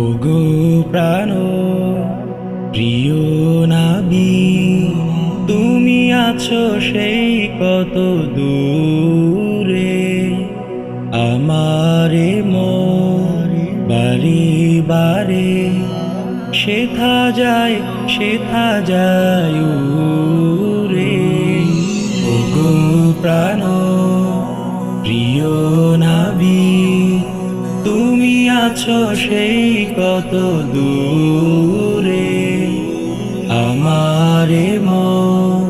ওগো প্রাণ, প্রিয় নাবি, তুমি আছো সেই কত দূরে। আমারে মোর বাড়ি বারে, সেথা যায় সেথা যায় রে ওগো প্রাণ, প্রিয় নাবি আছো সেই কত দূরে। আমারে মন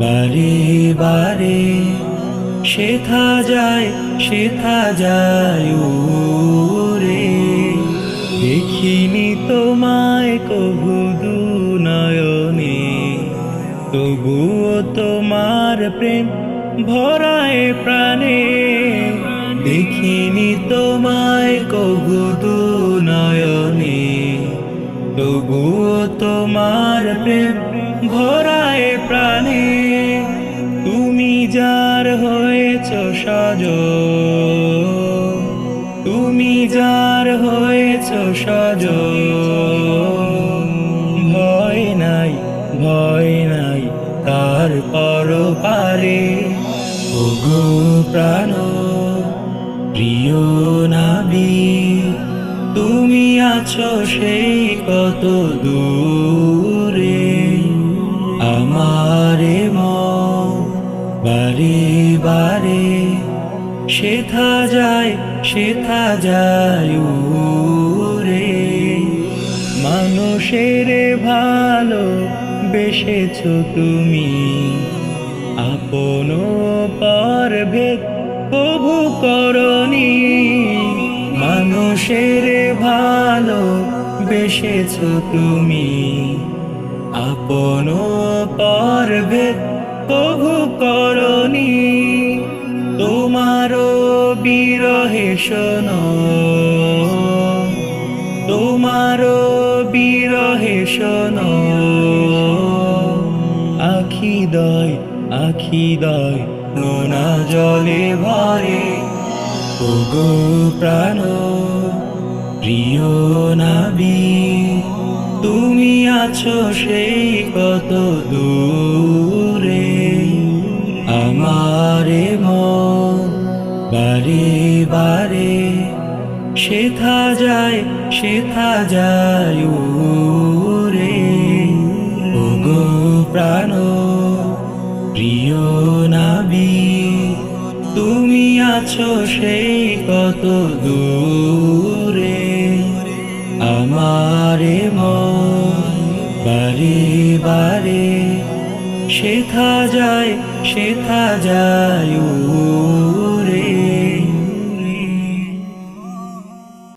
বারে বারে, সেথা যায় সেথা যায় রে দেখিনি তোমায় কবু দু নয়নে, তবুও তোমার প্রেম ভরায় প্রাণে। দেখিনি তোমায় কবু দু নয়নে, তবুও তোমার প্রেম ভরায় প্রাণে। তুমি যার হয়েছ সজ, তুমি যার হয়েছ সজ। ভয় নাই ভয় নাই তার পর পারে প্রাণ। প্রিয় নাবি, তুমি আছো সেই কত দূরে। আমারে বারে বারে, সেথা যায় সেথা যায় রে মানুষের ভালো বেসেছ তুমি, আপন পর ভেদ প্রভু করনি মানুষের ভালো বেসেছ তুমি। আপন পর ভেদ প্রভু করনি তোমারও বিরহে শোনো। তোমারও বিরহে শোনো। আখি দয় আখি দয় নোনা জলে ভরে, ওগো প্রাণ, প্রিয় নাবি, তুমি আছো সেই কত দূরে। আমারে মন বারে বারে, সেথা যায় সেথা যায় রে ওগো প্রাণ প্রিয় নাবি তুমি আছো সেই কত দূরে। আমারে বারে বারে শেখা যায় শেখা যায়